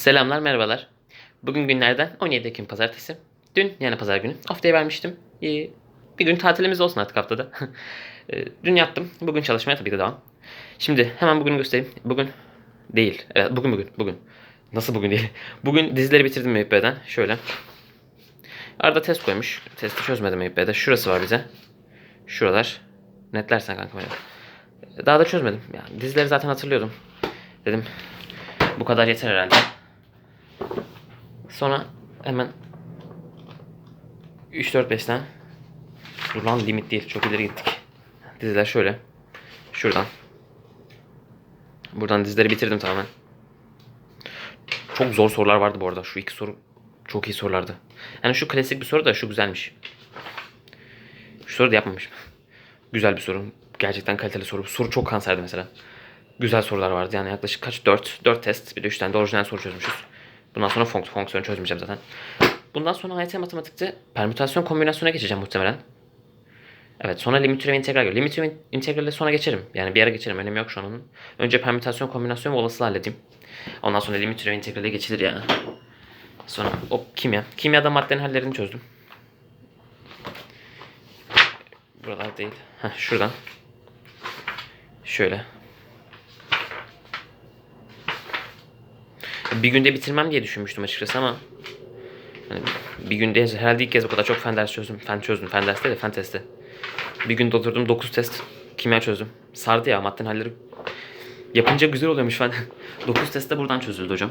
Selamlar, merhabalar. Bugün günlerden 17 Ekim Pazartesi. Dün yani pazar günü off day vermiştim. Ee, Bir gün tatilimiz olsun artık haftada. Ee, Dün yattım. Bugün çalışmaya tabii ki de devam. Şimdi hemen bugün göstereyim. Bugün değil. Evet bugün bugün. Bugün. Nasıl bugün değil? Bugün dizileri bitirdim MHP'den. Şöyle. Arada test koymuş. Testi çözmedim MHP'de. Şurası var bize. Şuralar. Netlersen kanka böyle. Daha da çözmedim. Yani dizileri zaten hatırlıyordum. Dedim bu kadar yeter herhalde. Sonra hemen 3-4-5'ten Dur lan limit değil. Çok ileri gittik. Diziler şöyle. Şuradan. Buradan dizileri bitirdim tamamen. Çok zor sorular vardı bu arada. Şu iki soru çok iyi sorulardı. Yani şu klasik bir soru da şu güzelmiş. Şu soru da yapmamışım. Güzel bir soru. Gerçekten kaliteli soru. Soru çok kanserdi mesela. Güzel sorular vardı. Yani yaklaşık kaç? 4. 4 test. Bir de 3 tane de orijinal soru çözmüşüz. Bundan sonra fonks fonksiyon çözmeyeceğim zaten. Bundan sonra AYT matematikte permütasyon kombinasyona geçeceğim muhtemelen. Evet sonra limit türevi integral geliyor. Limit türevi integrale sonra geçerim. Yani bir ara geçerim. Önemi yok şu an onun. Önce permütasyon kombinasyon ve olasılığı halledeyim. Ondan sonra limit türevi integrale geçilir yani. Sonra o kimya. Kimyada maddenin hallerini çözdüm. Buralar değil. Heh, şuradan. Şöyle. Bir günde bitirmem diye düşünmüştüm açıkçası ama hani bir günde herhalde ilk kez bu kadar çok fen ders çözdüm. Fen çözdüm. Fen dersi de fen testi. Bir günde oturdum 9 test kimya çözdüm. Sardı ya maddenin halleri. Yapınca güzel oluyormuş fen. 9 test de buradan çözüldü hocam.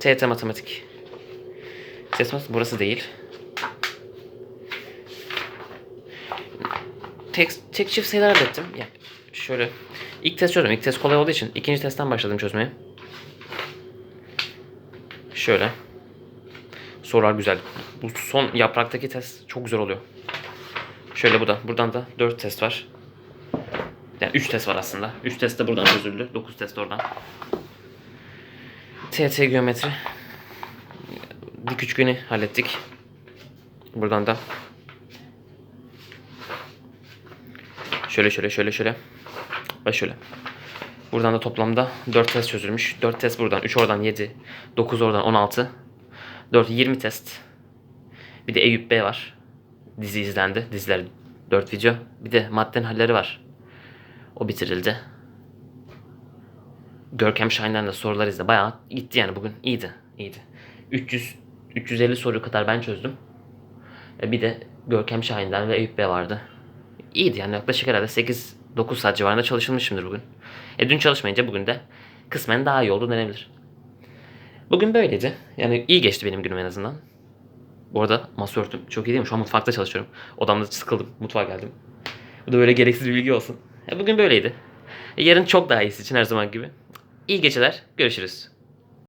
TET matematik. TET matematik burası değil. Tek, tek çift sayılar hallettim. Ya şöyle ilk test çözdüm. İlk test kolay olduğu için ikinci testten başladım çözmeye. Şöyle. Sorular güzel. Bu son yapraktaki test çok güzel oluyor. Şöyle bu da. Buradan da 4 test var. Yani 3 test var aslında. 3 test de buradan çözüldü. 9 test oradan. TT geometri. Dik üçgeni hallettik. Buradan da Şöyle şöyle şöyle şöyle. Ve şöyle. Buradan da toplamda 4 test çözülmüş. 4 test buradan, 3 oradan 7, 9 oradan 16. 4 20 test. Bir de Eyüp B var. Dizi izlendi. Diziler 4 video. Bir de madden halleri var. O bitirildi. Görkem Şahin'den de sorular izle. Bayağı gitti yani bugün. iyiydi. iyiydi. 300 350 soru kadar ben çözdüm. E, Bir de Görkem Şahin'den ve Eyüp B vardı. İyiydi yani yaklaşık herhalde 8-9 saat civarında çalışılmışımdır bugün. E dün çalışmayınca bugün de kısmen daha iyi oldu denebilir. Bugün böyleydi. Yani iyi geçti benim günüm en azından. Bu arada masa örtüm çok iyi değil mi? Şu an mutfakta çalışıyorum. Odamda sıkıldım. Mutfağa geldim. Bu da böyle gereksiz bir bilgi olsun. E bugün böyleydi. E yarın çok daha iyisi için her zaman gibi. İyi geceler. Görüşürüz.